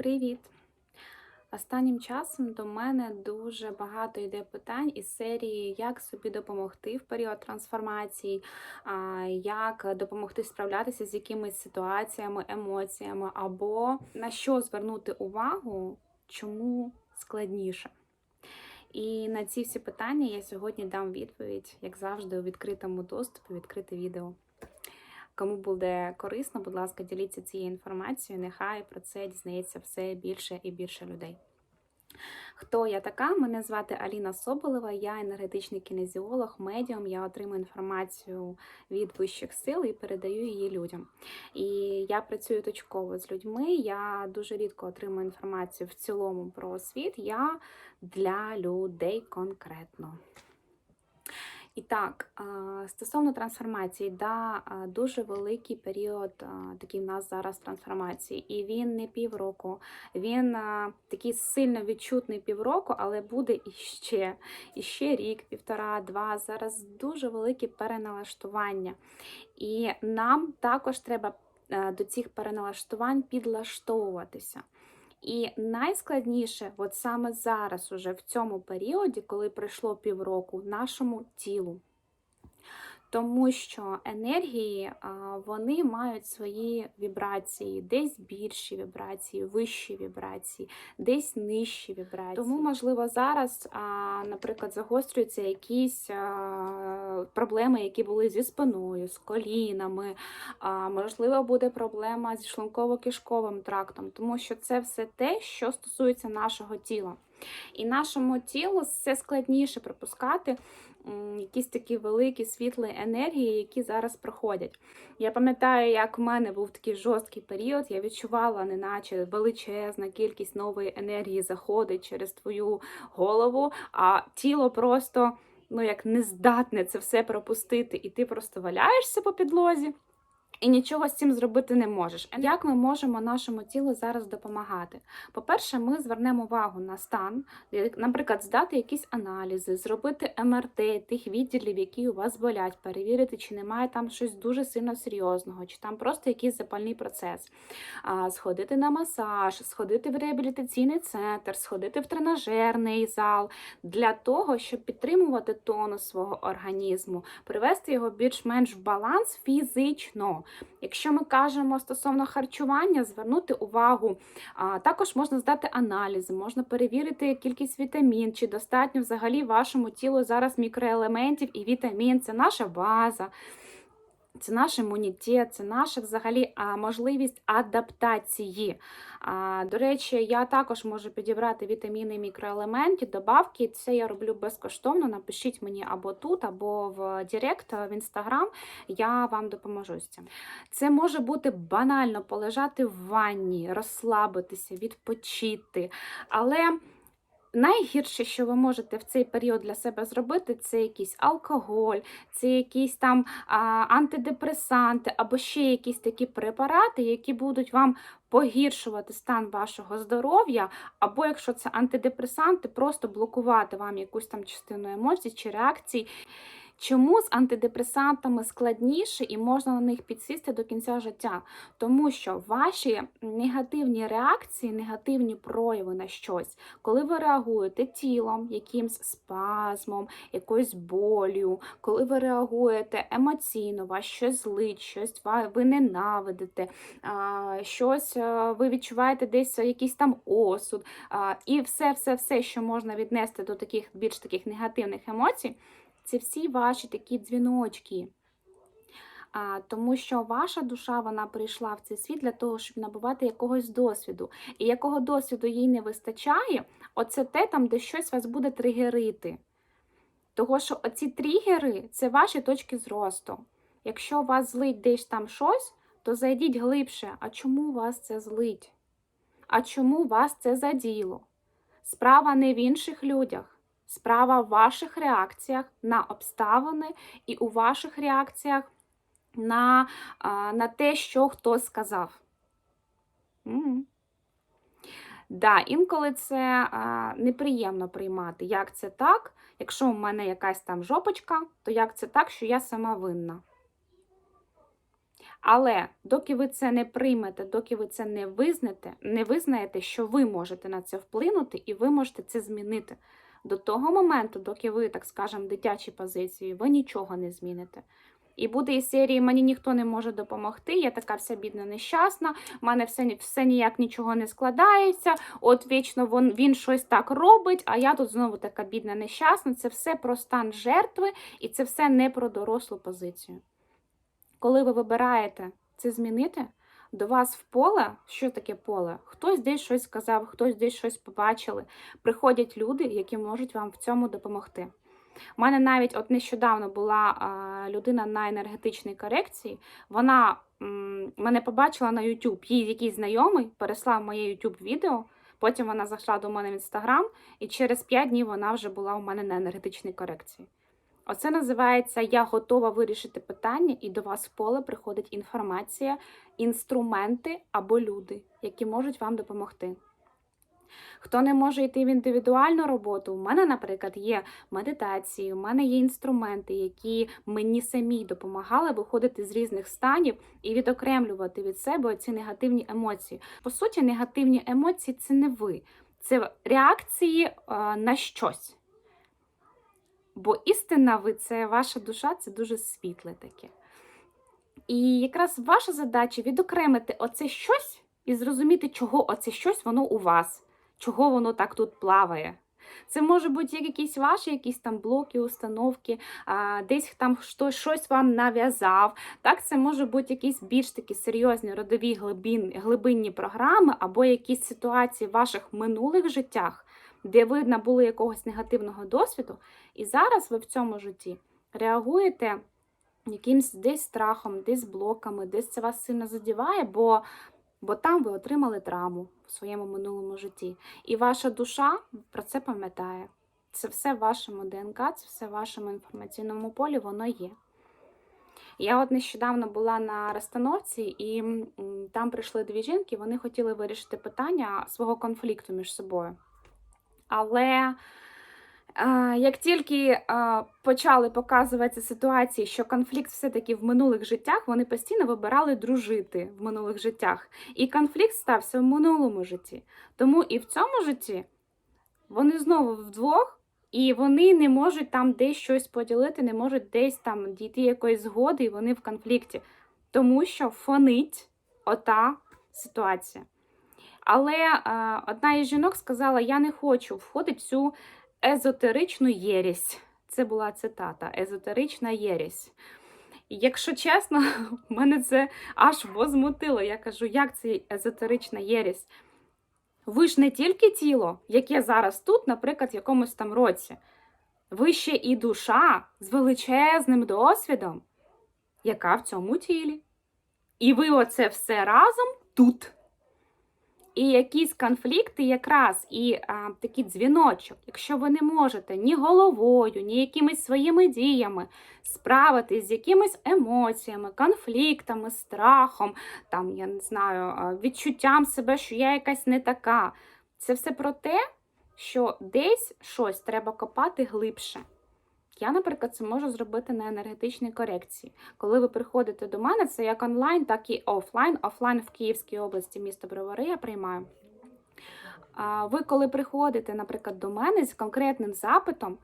Привіт! Останнім часом до мене дуже багато йде питань із серії, як собі допомогти в період трансформації, як допомогти справлятися з якимись ситуаціями, емоціями, або на що звернути увагу, чому складніше. І на ці всі питання я сьогодні дам відповідь, як завжди, у відкритому доступі, відкрите відео. Кому буде корисно, будь ласка, діліться цією інформацією. Нехай про це дізнається все більше і більше людей. Хто я така? Мене звати Аліна Соболева, я енергетичний кінезіолог, медіум. Я отримую інформацію від вищих сил і передаю її людям. І я працюю точково з людьми. Я дуже рідко отримую інформацію в цілому про світ. Я для людей конкретно. І так, стосовно трансформації, да, дуже великий період такий в нас зараз трансформації, і він не півроку, він такий сильно відчутний півроку, але буде іще, іще рік, півтора, два. Зараз дуже велике переналаштування. І нам також треба до цих переналаштувань підлаштовуватися. І найскладніше, от саме зараз, уже в цьому періоді, коли пройшло півроку, нашому тілу. Тому що енергії вони мають свої вібрації, десь більші вібрації, вищі вібрації, десь нижчі вібрації. Тому, можливо, зараз, наприклад, загострюються якісь проблеми, які були зі спиною, з колінами. Можливо, буде проблема зі шлунково-кишковим трактом, тому що це все те, що стосується нашого тіла. І нашому тілу все складніше пропускати м, якісь такі великі світлі енергії, які зараз проходять. Я пам'ятаю, як в мене був такий жорсткий період, я відчувала, неначе величезна кількість нової енергії заходить через твою голову, а тіло просто ну, як не здатне це все пропустити, і ти просто валяєшся по підлозі. І нічого з цим зробити не можеш. Як ми можемо нашому тілу зараз допомагати? По-перше, ми звернемо увагу на стан, наприклад, здати якісь аналізи, зробити МРТ тих відділів, які у вас болять, перевірити, чи немає там щось дуже сильно серйозного, чи там просто якийсь запальний процес. Сходити на масаж, сходити в реабілітаційний центр, сходити в тренажерний зал для того, щоб підтримувати тонус свого організму, привести його більш-менш в баланс фізично. Якщо ми кажемо стосовно харчування, звернути увагу, також можна здати аналізи, можна перевірити кількість вітамін, чи достатньо взагалі вашому тілу зараз мікроелементів і вітамін, це наша база. Це наш імунітет, це наша взагалі можливість адаптації. До речі, я також можу підібрати вітаміни мікроелементи, добавки. Це я роблю безкоштовно. Напишіть мені або тут, або в Директ, в інстаграм. Я вам допоможу з цим. Це може бути банально полежати в ванні, розслабитися, відпочити. Але. Найгірше, що ви можете в цей період для себе зробити, це якийсь алкоголь, це якісь там а, антидепресанти або ще якісь такі препарати, які будуть вам погіршувати стан вашого здоров'я, або якщо це антидепресанти, просто блокувати вам якусь там частину емоцій чи реакцій. Чому з антидепресантами складніше і можна на них підсісти до кінця життя? Тому що ваші негативні реакції, негативні прояви на щось, коли ви реагуєте тілом, якимсь спазмом, якоюсь болю, коли ви реагуєте емоційно, вас щось злить, щось ви ненавидите, щось ви відчуваєте десь якийсь там осуд, і все-все-все, що можна віднести до таких більш таких негативних емоцій. Це всі ваші такі дзвіночки. А, Тому що ваша душа вона прийшла в цей світ для того, щоб набувати якогось досвіду. І якого досвіду їй не вистачає, оце те там, де щось вас буде тригерити. Того, що оці тригери це ваші точки зросту. Якщо вас злить десь там щось, то зайдіть глибше. А чому вас це злить? А чому вас це заділо? Справа не в інших людях. Справа в ваших реакціях на обставини і у ваших реакціях на на те, що хтось сказав. М Да, Інколи це а, неприємно приймати. Як це так? Якщо у мене якась там жопочка, то як це так, що я сама винна? Але доки ви це не приймете, доки ви це не визнаєте, не визнаєте, що ви можете на це вплинути і ви можете це змінити. До того моменту, доки ви, так скажемо, дитячій позиції, ви нічого не зміните. І буде із серії Мені ніхто не може допомогти, я така вся бідна нещасна, в мене все, все ніяк нічого не складається, от вічно він, він щось так робить, а я тут знову така бідна нещасна. Це все про стан жертви, і це все не про дорослу позицію. Коли ви вибираєте це змінити, до вас в поле, що таке поле? Хтось десь щось сказав, хтось десь щось побачили. Приходять люди, які можуть вам в цьому допомогти. У мене навіть от нещодавно була людина на енергетичній корекції. Вона мене побачила на YouTube. Їй якийсь знайомий переслав моє YouTube відео. Потім вона зайшла до мене в інстаграм, і через 5 днів вона вже була у мене на енергетичній корекції. Оце називається Я готова вирішити питання, і до вас в поле приходить інформація, інструменти або люди, які можуть вам допомогти. Хто не може йти в індивідуальну роботу, у мене, наприклад, є медитації, у мене є інструменти, які мені самі допомагали виходити з різних станів і відокремлювати від себе ці негативні емоції. По суті, негативні емоції це не ви, це реакції е, на щось. Бо істинна ви це ваша душа, це дуже світле таке. І якраз ваша задача відокремити оце щось і зрозуміти, чого оце щось воно у вас, чого воно так тут плаває. Це може бути як якісь ваші якісь там блоки, установки, а, десь там хтось щось вам нав'язав. Так, це може бути якісь більш такі серйозні родові глибин, глибинні програми або якісь ситуації в ваших минулих життях, де ви набули якогось негативного досвіду, і зараз ви в цьому житті реагуєте якимсь десь страхом, десь блоками, десь це вас сильно задіває, бо, бо там ви отримали травму в своєму минулому житті. І ваша душа про це пам'ятає. Це все в вашому ДНК, це все в вашому інформаційному полі, воно є. Я от нещодавно була на розстановці, і там прийшли дві жінки, вони хотіли вирішити питання свого конфлікту між собою. Але е, як тільки е, почали показуватися ситуації, що конфлікт все-таки в минулих життях, вони постійно вибирали дружити в минулих життях. І конфлікт стався в минулому житті. Тому і в цьому житті вони знову вдвох. І вони не можуть там десь щось поділити, не можуть десь там дійти якоїсь згоди, і вони в конфлікті. Тому що фонить ота ситуація. Але е, одна із жінок сказала: Я не хочу входити в цю езотеричну єресь. Це була цитата: езотерична єресь. І Якщо чесно, мене це аж возмутило. Я кажу, як це езотерична єресь? Ви ж не тільки тіло, яке зараз тут, наприклад, в якомусь там році. Ви ще і душа з величезним досвідом, яка в цьому тілі. І ви оце все разом тут. І якісь конфлікти, якраз і а, такий дзвіночок, якщо ви не можете ні головою, ні якимись своїми діями справитись з якимись емоціями, конфліктами, страхом, там, я не знаю, відчуттям себе, що я якась не така. Це все про те, що десь щось треба копати глибше. Я, наприклад, це можу зробити на енергетичній корекції. Коли ви приходите до мене, це як онлайн, так і офлайн. Офлайн в Київській області, місто Бровари, я приймаю. Ви, коли приходите, наприклад, до мене з конкретним запитом,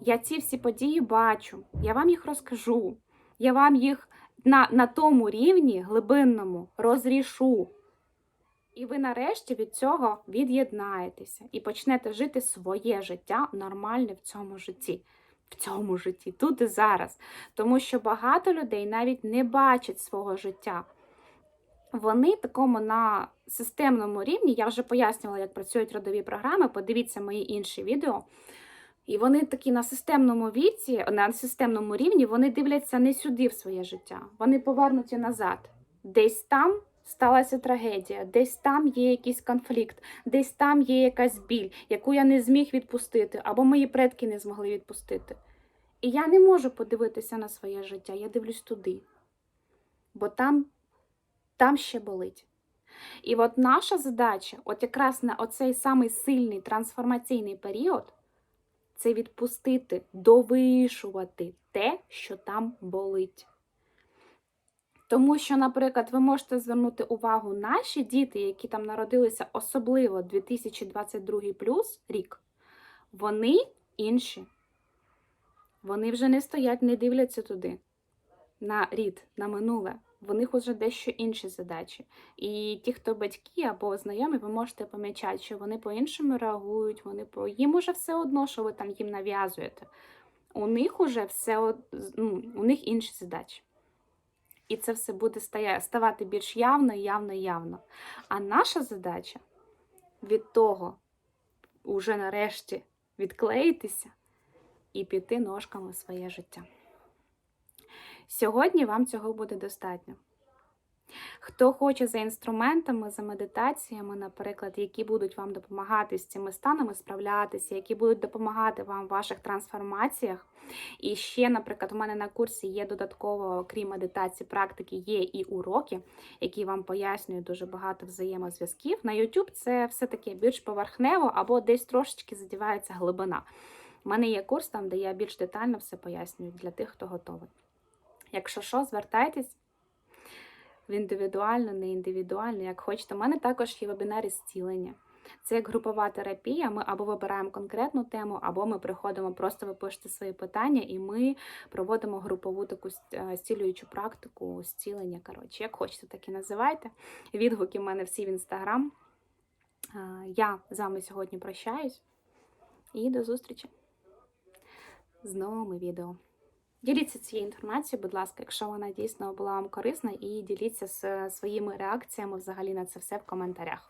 я ці всі події бачу, я вам їх розкажу, я вам їх на, на тому рівні глибинному розрішу. І ви нарешті від цього від'єднаєтеся і почнете жити своє життя нормальне в цьому житті. В цьому житті, тут і зараз. Тому що багато людей навіть не бачать свого життя. Вони такому на системному рівні, я вже пояснювала, як працюють родові програми, подивіться мої інші відео. І вони такі на системному віці, на системному рівні, вони дивляться не сюди в своє життя. Вони повернуті назад. Десь там сталася трагедія, десь там є якийсь конфлікт, десь там є якась біль, яку я не зміг відпустити, або мої предки не змогли відпустити. І я не можу подивитися на своє життя, я дивлюсь туди. Бо там, там ще болить. І от наша задача, от якраз на оцей самий сильний трансформаційний період, це відпустити, довишувати те, що там болить. Тому що, наприклад, ви можете звернути увагу, наші діти, які там народилися особливо 2022 плюс рік, вони інші. Вони вже не стоять, не дивляться туди, на рід, на минуле. В них вже дещо інші задачі. І ті, хто батьки або знайомі, ви можете помічати, що вони по-іншому реагують, вони по їм уже все одно, що ви там їм нав'язуєте. У них уже все ну, у них інші задачі. І це все буде ставати більш явно, явно, явно. А наша задача від того, уже нарешті відклеїтися і піти ножками в своє життя. Сьогодні вам цього буде достатньо. Хто хоче за інструментами, за медитаціями, наприклад, які будуть вам допомагати з цими станами справлятися, які будуть допомагати вам в ваших трансформаціях. І ще, наприклад, у мене на курсі є додатково, крім медитації, практики, є і уроки, які вам пояснюють дуже багато взаємозв'язків. На YouTube це все таки більш поверхнево або десь трошечки задівається глибина. У мене є курс там, де я більш детально все пояснюю для тих, хто готовий. Якщо що, звертайтесь в індивідуально, не індивідуально, як хочете. У мене також є вебінари зцілення. Це як групова терапія. Ми або вибираємо конкретну тему, або ми приходимо, просто ви пишете свої питання, і ми проводимо групову таку е, зцілюючу практику, зцілення. Коротше, як хочете, так і називайте. Відгуки в мене всі в інстаграм. Е, Я з вами сьогодні прощаюсь і до зустрічі з новими відео. Діліться цією інформацією, будь ласка, якщо вона дійсно була вам корисна, і діліться з своїми реакціями взагалі на це все в коментарях.